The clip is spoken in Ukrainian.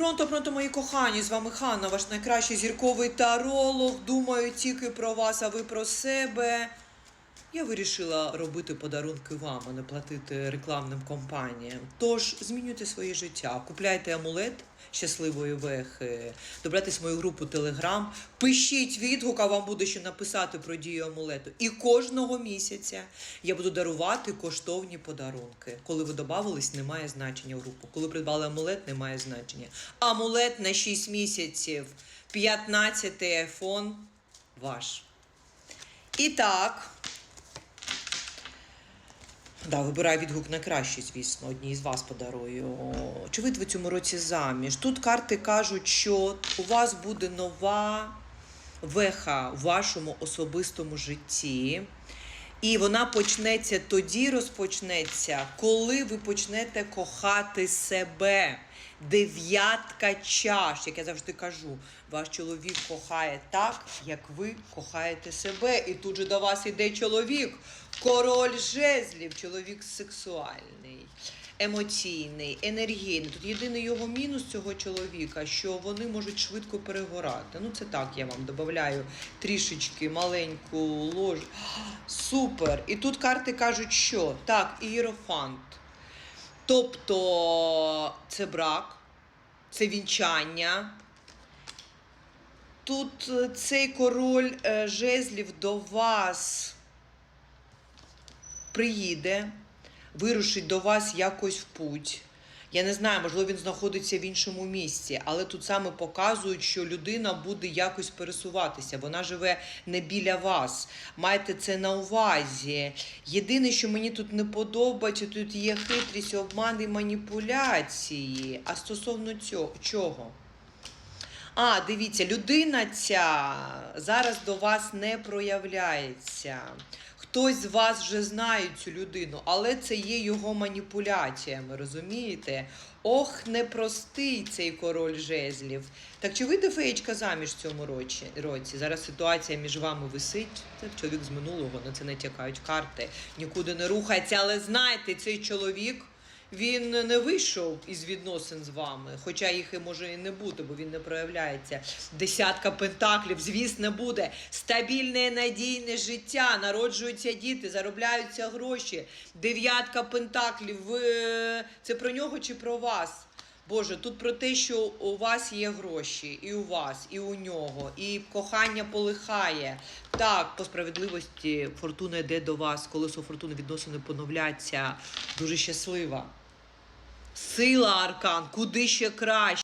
Пронто, пронто, мої кохані, з вами Ханна, ваш найкращий зірковий таролог. Думаю тільки про вас, а ви про себе. Я вирішила робити подарунки вам, а не платити рекламним компаніям. Тож змінюйте своє життя, купляйте амулет щасливої вехи, добрайтесь в мою групу Телеграм, пишіть відгук, а вам буде що написати про дію амулету. І кожного місяця я буду дарувати коштовні подарунки. Коли ви додавались, немає значення в групу. Коли придбали амулет, немає значення. Амулет на 6 місяців, 15 айфон ваш. І так. Да, вибирай відгук на кращий, звісно, одній з вас подарую. Чи ви цьому році заміж? Тут карти кажуть, що у вас буде нова веха в вашому особистому житті. І вона почнеться тоді, розпочнеться, коли ви почнете кохати себе. Дев'ятка чаш, як я завжди кажу, ваш чоловік кохає так, як ви кохаєте себе. І тут же до вас іде чоловік, король жезлів, чоловік сексуальний, емоційний, енергійний. Тут єдиний його мінус цього чоловіка, що вони можуть швидко перегорати. Ну, це так, я вам додаю трішечки маленьку ложу. Супер! І тут карти кажуть, що так, ієрофант. Тобто це брак, це вінчання. Тут е, цей король е, жезлів до вас приїде, вирушить до вас якось в путь. Я не знаю, можливо, він знаходиться в іншому місці, але тут саме показують, що людина буде якось пересуватися. Вона живе не біля вас. Майте це на увазі. Єдине, що мені тут не подобається, тут є хитрість, обман і маніпуляції. А стосовно цього чого? А, дивіться, людина ця зараз до вас не проявляється. Хтось з вас вже знає цю людину, але це є його маніпуляціями, розумієте? Ох, непростий цей король жезлів. Так чи вийде феєчка заміж в цьому році? Зараз ситуація між вами висить. Це чоловік з минулого, на це не тякають карти, нікуди не рухається. Але знайте, цей чоловік. Він не вийшов із відносин з вами, хоча їх і може і не бути, бо він не проявляється. Десятка пентаклів, звісно, буде стабільне, надійне життя, народжуються діти, заробляються гроші. Дев'ятка пентаклів. Ви... Це про нього чи про вас? Боже, тут про те, що у вас є гроші, і у вас, і у нього, і кохання полихає. Так, по справедливості фортуна йде до вас, колесо фортуни відносини поновляться. Дуже щаслива. Сила аркан, куди ще краще.